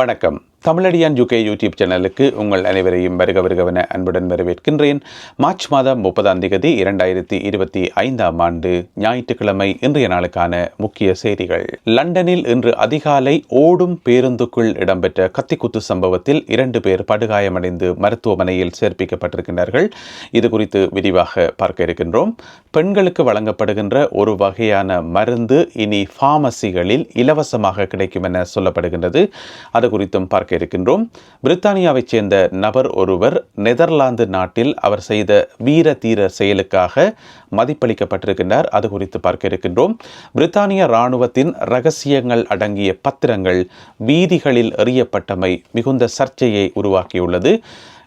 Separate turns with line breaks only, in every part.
வணக்கம். Tamizhadiyan UK YouTube சேனலுக்கு உங்கள் அனைவரையும் வருக வருகவன அன்புடன் வரவேற்கின்றேன். மார்ச் மாதம் முப்பதாம் தேதி இரண்டாயிரத்தி இருபத்தி ஐந்தாம் ஆண்டு ஞாயிற்றுக்கிழமை இன்றைய நாளுக்கான முக்கிய செய்திகள். லண்டனில் இன்று அதிகாலை ஓடும் பேருந்துக்குள் இடம்பெற்ற கத்திக்குத்து சம்பவத்தில் இரண்டு பேர் படுகாயமடைந்து மருத்துவமனையில் சேர்ப்பிக்கப்பட்டிருக்கின்றார்கள். இது குறித்து விரிவாக பார்க்க இருக்கின்றோம். பெண்களுக்கு வழங்கப்படுகின்ற ஒரு வகையான மருந்து இனி ஃபார்மசிகளில் இலவசமாக கிடைக்கும் என சொல்லப்படுகின்றது. அது குறித்தும் பார்க்க இருக்கின்றோம் பிரித்தானியாவைச் சேர்ந்த நபர் ஒருவர் நெதர்லாந்து நாட்டில் அவர் செய்த வீர தீர செயலுக்காக மதிப்பளிக்கப்பட்டிருக்கின்றார். அது குறித்து பார்க்க இருக்கின்றோம் பிரித்தானிய இராணுவத்தின் ரகசியங்கள் அடங்கிய பத்திரங்கள் வீதிகளில் எறியப்பட்டமை மிகுந்த சர்ச்சையை உருவாக்கியுள்ளது.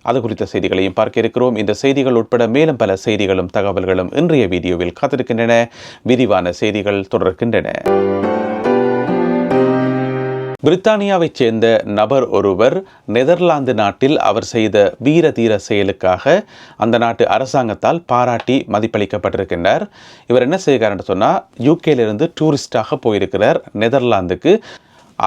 அது குறித்த செய்திகளையும் பார்க்க இருக்கிறோம் இந்த செய்திகள் உட்பட மேலும் பல செய்திகளும் தகவல்களும் இன்றைய வீடியோவில் காத்திருக்கின்றன. விரிவான செய்திகள் தொடர்கின்றன. பிரித்தானியாவைச் சேர்ந்த நபர் ஒருவர் நெதர்லாந்து நாட்டில் அவர் செய்த வீர தீர செயலுக்காக அந்த நாட்டு அரசாங்கத்தால் பாராட்டி மதிப்பளிக்கப்பட்டிருக்கின்றார். இவர் என்ன செய்கிறார்னு சொன்னால் யூகேலிருந்து டூரிஸ்டாக போயிருக்கிறார் நெதர்லாந்துக்கு.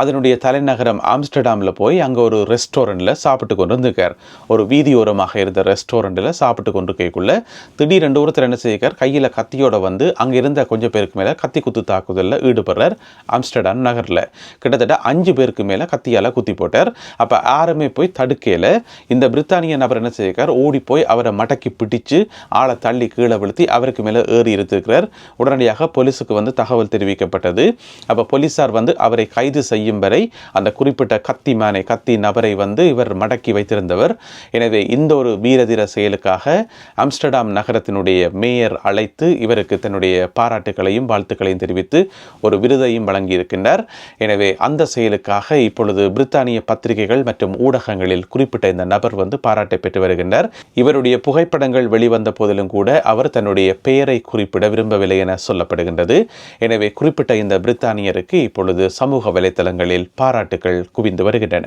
அதனுடைய தலைநகரம் ஆம்ஸ்டர்டாமில் போய் அங்கே ஒரு ரெஸ்டாரண்ட்டில் சாப்பிட்டு கொண்டு இருந்திருக்கார் ஒரு வீதியோரமாக இருந்த ரெஸ்டாரண்ட்டில் சாப்பிட்டு கொண்டு கேட்குள்ள திடீரெண்டு ஒருத்தர் என்ன செய்யிருக்கார் கையில் கத்தியோட வந்து அங்கே இருந்த கொஞ்சம் பேருக்கு மேலே கத்தி குத்து தாக்குதலில் ஈடுபடுறார் ஆம்ஸ்டர்டாம் நகரில். கிட்டத்தட்ட அஞ்சு பேருக்கு மேலே கத்தியால் குத்தி போட்டார். அப்போ யாருமே போய் தடுக்கையில் இந்த பிரித்தானிய நபர் என்ன செய்யிருக்கார் ஓடி போய் அவரை மடக்கி பிடிச்சு ஆளை தள்ளி கீழே விழுத்தி அவருக்கு மேலே ஏறி இருந்திருக்கிறார் உடனடியாக போலீஸுக்கு வந்து தகவல் தெரிவிக்கப்பட்டது. அப்போ போலீஸார் வந்து அவரை கைது செய்ய செய்யும் வரை அந்த குறிப்பிட்ட கத்தி மேனை கத்தி நபரை வந்து இவர் மடக்கி வைத்திருந்தவர். எனவே இந்த ஒரு வீரதீர செயலுக்காக அம்ஸ்டர்டாம் நகரத்தினுடைய மேயர் அழைத்து இவருக்கு தன்னுடைய பாராட்டுகளையும் வாழ்த்துக்களையும் தெரிவித்து ஒரு விருதையும் வழங்கியிருக்கின்றார். எனவே அந்த செயலுக்காக இப்பொழுது பிரித்தானிய பத்திரிகைகள் மற்றும் ஊடகங்களில் குறிப்பிட்ட இந்த நபர் வந்து பாராட்டை பெற்று வருகின்றார். இவருடைய புகைப்படங்கள் வெளிவந்த போதிலும் கூட அவர் தன்னுடைய பெயரை குறிப்பிட விரும்பவில்லை என சொல்லப்படுகின்றது. எனவே குறிப்பிட்ட இந்த பிரித்தானியருக்கு இப்பொழுது சமூக வலைத்தளங்கள் தளங்களில் பாராட்டுகள் குவிந்து வருகின்றன.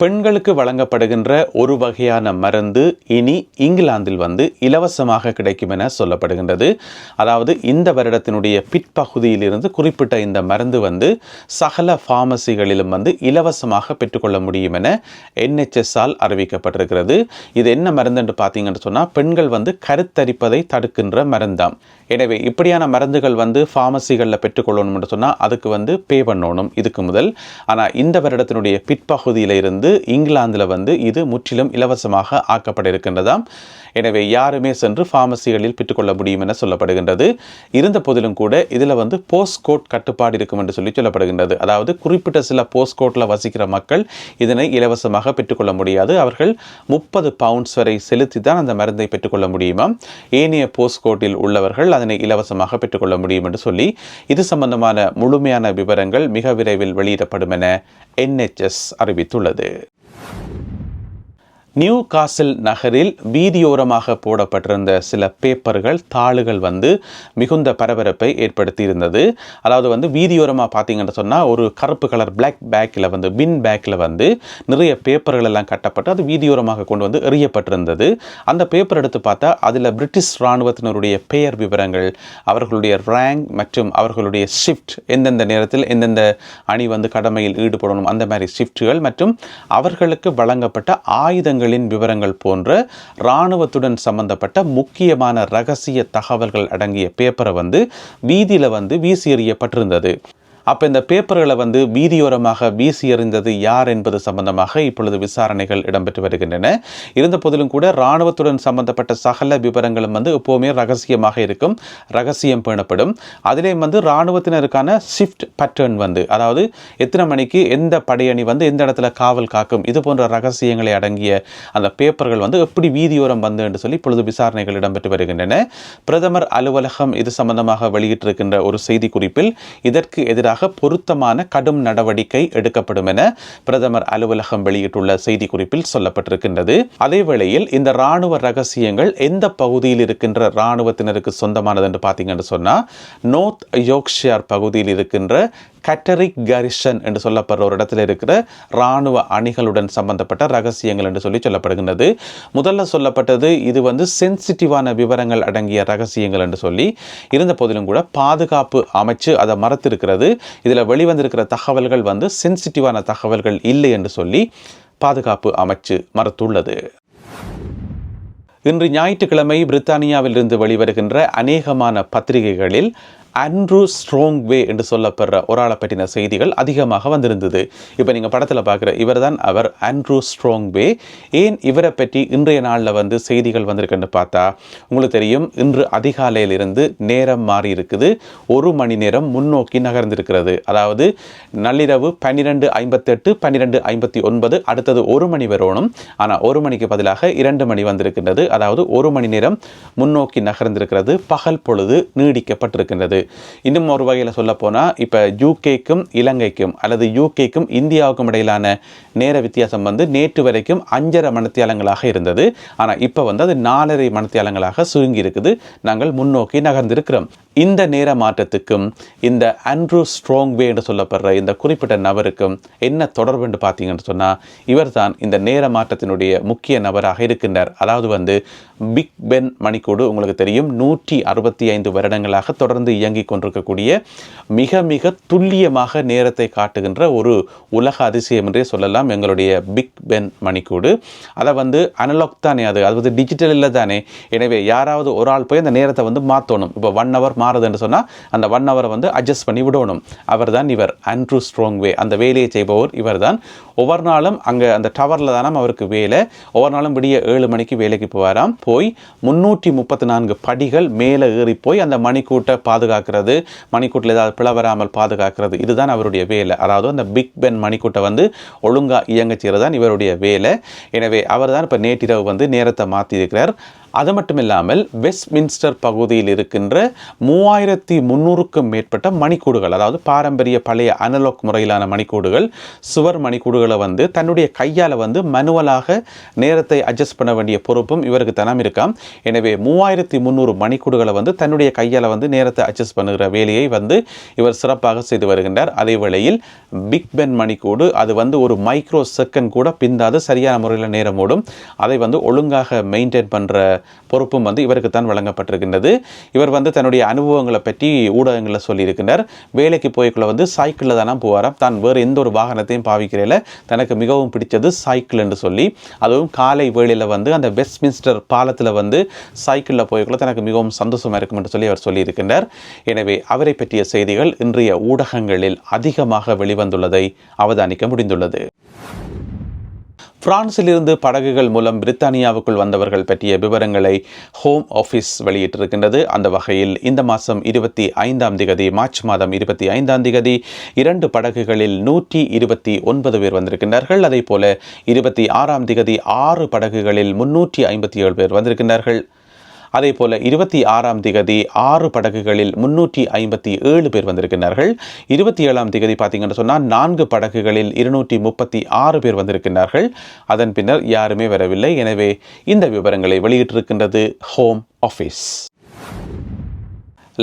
பெண்களுக்கு வழங்கப்படுகின்ற ஒரு வகையான மருந்து இனி இங்கிலாந்தில் வந்து இலவசமாக கிடைக்கும் என சொல்லப்படுகின்றது. அதாவது இந்த வருடத்தினுடைய பிற்பகுதியிலிருந்து குறிப்பிட்ட இந்த மருந்து வந்து சகல ஃபார்மசிகளிலும் வந்து இலவசமாக பெற்றுக்கொள்ள முடியும் என என்ஹெச்எஸ்ஆல் அறிவிக்கப்பட்டிருக்கிறது. இது என்ன மருந்து என்று பார்த்தீங்கன்னு சொன்னால் பெண்கள் வந்து கருத்தரிப்பதை தடுக்கின்ற மருந்தாம். எனவே இப்படியான மருந்துகள் வந்து ஃபார்மசிகளில் பெற்றுக்கொள்ளணும் என்று சொன்னால் அதுக்கு வந்து பே பண்ணணும் இதுக்கு முதல். ஆனால் இந்த வருடத்தினுடைய பிற்பகுதியில் இருந்து இங்கிலாந்தில் வந்து இது முற்றிலும் இலவசமாக ஆக்கப்பட இருக்கின்றதாம் எனவே யாருமே சென்று ஃபார்மசிகளில் பெற்றுக்கொள்ள முடியும் என சொல்லப்படுகின்றது. இருந்த போதிலும் கூட இதில் வந்து போஸ்ட் கோட் கட்டுப்பாடு இருக்கும் என்று சொல்லி சொல்லப்படுகின்றது. அதாவது குறிப்பிட்ட சில போஸ்ட் கோட்டில் வசிக்கிற மக்கள் இதனை இலவசமாக பெற்றுக்கொள்ள முடியாது. அவர்கள் முப்பது பவுண்ட்ஸ் வரை செலுத்தி தான் அந்த மருந்தை பெற்றுக்கொள்ள முடியுமா ஏனைய போஸ்ட் கோட்டில் உள்ளவர்கள் அதனை இலவசமாக பெற்றுக்கொள்ள முடியும் என்று சொல்லி இது சம்பந்தமான முழுமையான விவரங்கள் மிக விரைவில் வெளியிடப்படும் என என்ஹெச்எஸ் அறிவித்துள்ளது. நியூ காசில் நகரில் வீதியோரமாக போடப்பட்டிருந்த சில பேப்பர்கள் தாளுகள் வந்து மிகுந்த பரபரப்பை ஏற்படுத்தி இருந்தது அதாவது வந்து வீதியோரமாக பார்த்தீங்கன்னு சொன்னால் ஒரு கருப்பு கலர் பிளாக் பேக்கில் வந்து பின் பேக்கில் வந்து நிறைய பேப்பர்கள் எல்லாம் கட்டப்பட்டு அது வீதியோரமாக கொண்டு வந்து எறியப்பட்டிருந்தது. அந்த பேப்பர் எடுத்து பார்த்தா அதில் பிரிட்டிஷ் இராணுவத்தினருடைய பெயர் விவரங்கள் அவர்களுடைய ரேங்க் மற்றும் அவர்களுடைய ஷிஃப்ட் எந்தெந்த நேரத்தில் எந்தெந்த அணி வந்து கடமையில் ஈடுபடணும் அந்த மாதிரி ஷிஃப்ட்டுகள் மற்றும் அவர்களுக்கு வழங்கப்பட்ட ஆயுதங்கள் விவரங்களின் விவரங்கள் போன்ற இராணுவத்துடன் சம்பந்தப்பட்ட முக்கியமான ரகசிய தகவல்கள் அடங்கிய பேப்பரை வந்து வீதியில் வந்து வீசி எறியப்பட்டிருந்தது. அப்போ இந்த பேப்பர்களை வந்து வீதியோரமாக வீசி எறிந்தது யார் என்பது சம்பந்தமாக இப்பொழுது விசாரணைகள் இடம்பெற்று வருகின்றன. இருந்த போதிலும் கூட இராணுவத்துடன் சம்பந்தப்பட்ட சகல விவரங்களும் வந்து எப்போவுமே ரகசியமாக இருக்கும். ரகசியம் பேணப்படும். அதிலேயும் வந்து இராணுவத்தினருக்கான ஷிஃப்ட் பேட்டர்ன் வந்து அதாவது எத்தனை மணிக்கு எந்த படையணி வந்து எந்த இடத்துல காவல் காக்கும் இது போன்ற ரகசியங்களை அடங்கிய அந்த பேப்பர்கள் வந்து எப்படி வீதியோரம் வந்து என்று சொல்லி இப்பொழுது விசாரணைகள் இடம்பெற்று வருகின்றன. பிரதமர் அலுவலகம் இது சம்பந்தமாக வெளியிட்டிருக்கின்ற ஒரு செய்தி குறிப்பில் இதற்கு எதிராக எதிராக பொருத்தமான கடும் நடவடிக்கை எடுக்கப்படும் என பிரதமர் அலுவலகம் வெளியிட்டுள்ள செய்திக்குறிப்பில் சொல்லப்பட்டிருக்கின்றது. அதே வேளையில் இந்த ராணுவ ரகசியங்கள் எந்த பகுதியில் இருக்கின்ற ராணுவத்தினருக்கு சொந்தமானது என்று பார்த்தீங்கன்னு சொன்னால் நோர்த் யோக்ஷியார் பகுதியில் இருக்கின்ற கட்டரிக் கரிஷன் என்று சொல்லப்படுற ஒரு இடத்துல இருக்கிற இராணுவ அணிகளுடன் சம்பந்தப்பட்ட ரகசியங்கள் என்று சொல்லி சொல்லப்படுகின்றது. முதல்ல சொல்லப்பட்டது இது வந்து சென்சிட்டிவான விவரங்கள் அடங்கிய ரகசியங்கள் என்று சொல்லி இருந்த போதிலும் கூட பாதுகாப்பு அமைச்சு அதை மறத்திருக்கிறது. இதில் வெளிவந்திருக்கிற தகவல்கள் வந்து சென்சிட்டிவான தகவல்கள் இல்லை என்று சொல்லி பாதுகாப்பு அமைச்சு மறுத்துள்ளது. இன்று ஞாயிற்றுக்கிழமை பிரித்தானியாவிலிருந்து வெளிவருகின்ற அநேகமான பத்திரிகைகளில் அண்ட்ரூ ஸ்ட்ரோங்வே என்று சொல்லப்படுற ஒரு ஆளை பற்றின செய்திகள் அதிகமாக வந்திருந்தது. இப்போ நீங்கள் படத்தில் பார்க்குற இவர் தான் அவர் ஆண்ட்ரூ ஸ்ட்ரோங்வே ஏன் இவரை பற்றி இன்றைய நாளில் வந்து செய்திகள் வந்திருக்குன்னு பார்த்தா உங்களுக்கு தெரியும் இன்று அதிகாலையிலிருந்து நேரம் மாறி இருக்குது. ஒரு மணி நேரம் முன்னோக்கி நகர்ந்திருக்கிறது. அதாவது நள்ளிரவு பன்னிரெண்டு ஐம்பத்தெட்டு பன்னிரெண்டு ஐம்பத்தி ஒன்பது அடுத்தது ஒரு மணி வரணும். ஆனால் ஒரு மணிக்கு பதிலாக இரண்டு மணி வந்திருக்கின்றது. அதாவது ஒரு மணி நேரம் முன்னோக்கி நகர்ந்திருக்கிறது. பகல் பொழுது நீடிக்கப்பட்டிருக்கின்றது. இன்னும் ஒரு வகையில் சொல்லப்போனால் இப்போ யூகேக்கும் இலங்கைக்கும் அல்லது யூகேக்கும் இந்தியாவுக்கும் இடையிலான நேர வித்தியாசம் வந்து நேற்று வரைக்கும் அஞ்சரை மணத்தியாலங்களாக இருந்தது. ஆனால் இப்போ வந்து அது நாலரை மணத்தியாலங்களாக சுருங்கி இருக்குது. நாங்கள் முன்னோக்கி நகர்ந்திருக்கிறோம். இந்த நேர மாற்றத்துக்கும் இந்த அண்ட்ரூ ஸ்ட்ராங்வே என்று சொல்லப்படுற இந்த குறிப்பிட்ட நபருக்கும் என்ன தொடர்பு என்று பார்த்தீங்கன்னு சொன்னால் இவர் தான் இந்த நேர மாற்றத்தினுடைய முக்கிய நபராக இருக்கின்றார். அதாவது வந்து பிக் பென் மணிக்கூடு உங்களுக்கு தெரியும். நூற்றி அறுபத்தி ஐந்து வருடங்களாக தொடர்ந்து இயங்கிக் கொண்டிருக்கக்கூடிய மிக மிக துல்லியமாக நேரத்தை காட்டுகின்ற ஒரு உலக அதிசயம் என்றே சொல்லலாம். எங்களுடைய பிக் பென் மணிக்கூடு. அதை வந்து அனலாக் தானே அது? அது வந்து டிஜிட்டல் இல்லை தானே? எனவே யாராவது ஒரு ஆள் போய் அந்த நேரத்தை வந்து மாற்றணும் இப்போ ஒன் ஹவர் மாறுதுன்னு சொன்னால் அந்த ஒன் ஹவரை வந்து அட்ஜஸ்ட் பண்ணி விடணும். அவர் தான் இவர். ஆண்ட்ரூ ஸ்ட்ராங்வே அந்த வேலையை செய்பவர் இவர் தான். ஒவ்வொரு நாளும் அங்கே அந்த டவரில் தானே அவருக்கு வேலை. ஒவ்வொரு நாளும் விடிய ஏழு மணிக்கு வேலைக்கு போவாராம். போய் முன்னூற்றி முப்பத்தி நான்கு படிகள் மேலே ஏறி போய் அந்த மணிக்கூட்டை பாதுகாக்கிறது மணிக்கூட்டில் ஏதாவது பிளவராமல் பாதுகாக்கிறது இதுதான் அவருடைய வேலை. அதாவது அந்த பிக் பென் மணிக்கூட்டை வந்து ஒழுங்காக இயங்க செய்கிறது தான் இவருடைய வேலை. எனவே அவர் தான் இப்போ நேற்றிரவு வந்து நேரத்தை மாற்றியிருக்கிறார் அது மட்டும் இல்லாமல் வெஸ்ட்மின்ஸ்டர் பகுதியில் இருக்கின்ற மூவாயிரத்தி முந்நூறுக்கும் மேற்பட்ட மணிக்கூடுகள் அதாவது பாரம்பரிய பழைய அனலாக் முறையிலான மணிக்கூடுகள் சுவர் மணிக்கூடுகளை வந்து தன்னுடைய கையால் வந்து மனுவலாக நேரத்தை அட்ஜஸ்ட் பண்ண வேண்டிய பொறுப்பும் இவருக்கு தனம் இருக்காம். எனவே மூவாயிரத்தி முந்நூறு மணிக்கூடுகளை வந்து தன்னுடைய கையால் வந்து நேரத்தை அட்ஜஸ்ட் பண்ணுகிற வேலையை வந்து இவர் சிறப்பாக செய்து வருகின்றார். அதே வேளையில் பிக் பென் மணிக்கூடு அது வந்து ஒரு மைக்ரோ செகண்ட் கூட பிந்தாது சரியான முறையில் நேரம் ஓடும். அதை வந்து ஒழுங்காக மெயின்டைன் பண்ணுற பொறுப்பும் வந்து இவருக்கு தான் வழங்கப்பட்டிருக்கின்றது. இவர் வந்து தன்னுடைய அனுபவங்களை பற்றி ஊடகங்களில் சொல்லியிருக்கின்றார். வேலைக்கு போய்க்குள்ள வந்து சைக்கிளில் தானே போவாராம். தான் வேறு எந்த ஒரு வாகனத்தையும் பாவிக்கிறதில்ல தனக்கு மிகவும் பிடிச்சது சைக்கிள் என்று சொல்லி. அதுவும் காலை வேளையில் வந்து அந்த வெஸ்ட்மின்ஸ்டர் பாலத்தில் வந்து சைக்கிளில் போய்க்குள்ள தனக்கு மிகவும் சந்தோஷமாக இருக்கும் என்று சொல்லி அவர் சொல்லியிருக்கின்றார். எனவே அவரை பற்றிய செய்திகள் இன்றைய ஊடகங்களில் அதிகமாக வெளிவந்துள்ளதை அவதானிக்க முடிந்துள்ளது. பிரான்சிலிருந்து படகுகள் மூலம் பிரித்தானியாவுக்குள் வந்தவர்கள் பற்றிய விவரங்களை ஹோம் ஆஃபீஸ் வெளியிட்டிருக்கின்றது. அந்த வகையில் இந்த மாதம் இருபத்தி ஐந்தாம் திகதி மார்ச் மாதம் இருபத்தி ஐந்தாம் திகதி இரண்டு படகுகளில் நூற்றி இருபத்தி ஒன்பது பேர் வந்திருக்கின்றார்கள். அதே போல இருபத்தி ஆறாம் திகதி ஆறு படகுகளில் முன்னூற்றி ஐம்பத்தி ஏழு பேர் வந்திருக்கின்றார்கள். அதே போல இருபத்தி ஆறாம் திகதி ஆறு படகுகளில் முன்னூற்றி ஐம்பத்தி ஏழு பேர் வந்திருக்கிறார்கள் இருபத்தி ஏழாம் திகதி பார்த்தீங்கன்னு சொன்னால் நான்கு படகுகளில் இருநூற்றி முப்பத்தி ஆறு பேர் வந்திருக்கிறார்கள் அதன் பின்னர் யாருமே வரவில்லை. எனவே இந்த விவரங்களை வெளியிட்டிருக்கின்றது ஹோம் ஆஃபீஸ்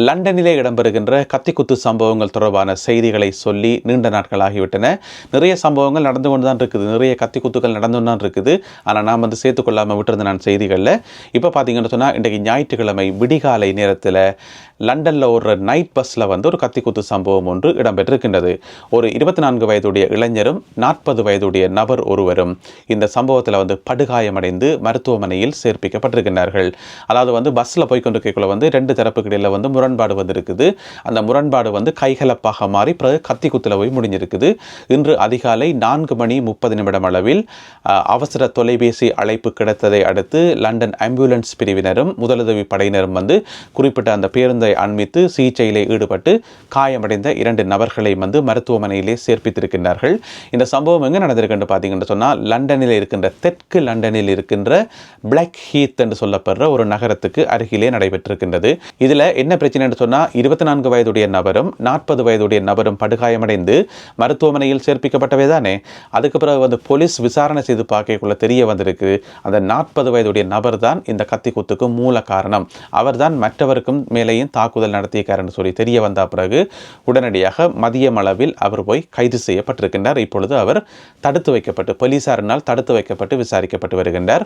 லண்டனிலே இடம்பெறுகின்ற கத்திக்குத்து சம்பவங்கள் தொடர்பான செய்திகளை சொல்லி நீண்ட நாட்கள் ஆகிவிட்டன. நிறைய சம்பவங்கள் நடந்து கொண்டு தான் இருக்குது. நிறைய கத்திக்குத்துக்கள் நடந்து தான் இருக்குது. ஆனால் நான் வந்து சேர்த்துக்கொள்ளாமல் விட்டுருந்த நான் செய்திகளில் இப்போ பார்த்தீங்கன்னு சொன்னால் இன்றைக்கு ஞாயிற்றுக்கிழமை விடிகாலை நேரத்தில் லண்டனில் ஒரு நைட் பஸ்ஸில் வந்து ஒரு கத்திக்குத்து சம்பவம் ஒன்று இடம்பெற்றிருக்கின்றது. ஒரு இருபத்தி நான்கு வயதுடைய இளைஞரும் நாற்பது வயதுடைய நபர் ஒருவரும் இந்த சம்பவத்தில் வந்து படுகாயமடைந்து மருத்துவமனையில் சேர்ப்பிக்கப்பட்டிருக்கின்றார்கள். அதாவது வந்து பஸ்ஸில் போய் கொண்டு வந்து ரெண்டு தரப்புக்கு இடையில் வந்து முரண்பாடு வந்திருக்குது அந்த முரண்பாடு வந்து கைகலப்பாக மாறி பிறகு கத்தி குத்தில் போய் முடிஞ்சிருக்குது. இன்று அதிகாலை நான்கு மணி முப்பது நிமிடம் அளவில் அவசர தொலைபேசி அழைப்பு கிடைத்ததை அடுத்து லண்டன் ஆம்புலன்ஸ் பிரிவினரும் முதலுதவி படையினரும் வந்து குறிப்பிட்ட அந்த பேருந்தை அண்மித்து சிகிச்சையிலே ஈடுபட்டு காயமடைந்த இரண்டு நபர்களை வந்து மருத்துவமனையிலே சேர்ப்பித்திருக்கின்றார்கள். இந்த சம்பவம் எங்கே நடந்திருக்குன்னு பார்த்தீங்கன்னு சொன்னால் லண்டனில் இருக்கின்ற தெற்கு லண்டனில் இருக்கின்ற பிளாக் ஹீத் என்று சொல்லப்படுற ஒரு நகரத்துக்கு அருகிலே நடைபெற்றிருக்கின்றது. இதில் என்ன பிரச்சனைன்னு சொன்னால் இருபத்தி நான்கு வயதுடைய நபரும் நாற்பது வயதுடைய நபரும் படுகாயமடைந்து மருத்துவமனையில் சேர்ப்பிக்கப்பட்டவை தானே அதுக்கு பிறகு வந்து போலீஸ் விசாரணை செய்து பார்க்கக்குள்ள தெரிய வந்திருக்கு அந்த நாற்பது வயதுடைய நபர் தான் இந்த கத்தி குத்துக்கு மூல காரணம். அவர்தான் மற்றவருக்கும் மேலேயும் தாக்குதல் நடத்தியிருக்காருன்னு சொல்லி தெரிய வந்த பிறகு உடனடியாக மதியம் அளவில் அவர் போய் கைது செய்யப்பட்டிருக்கின்றார். இப்பொழுது அவர் தடுத்து வைக்கப்பட்டு போலீசாரினால் தடுத்து வைக்கப்பட்டு விசாரிக்கப்பட்டு வருகின்றார்.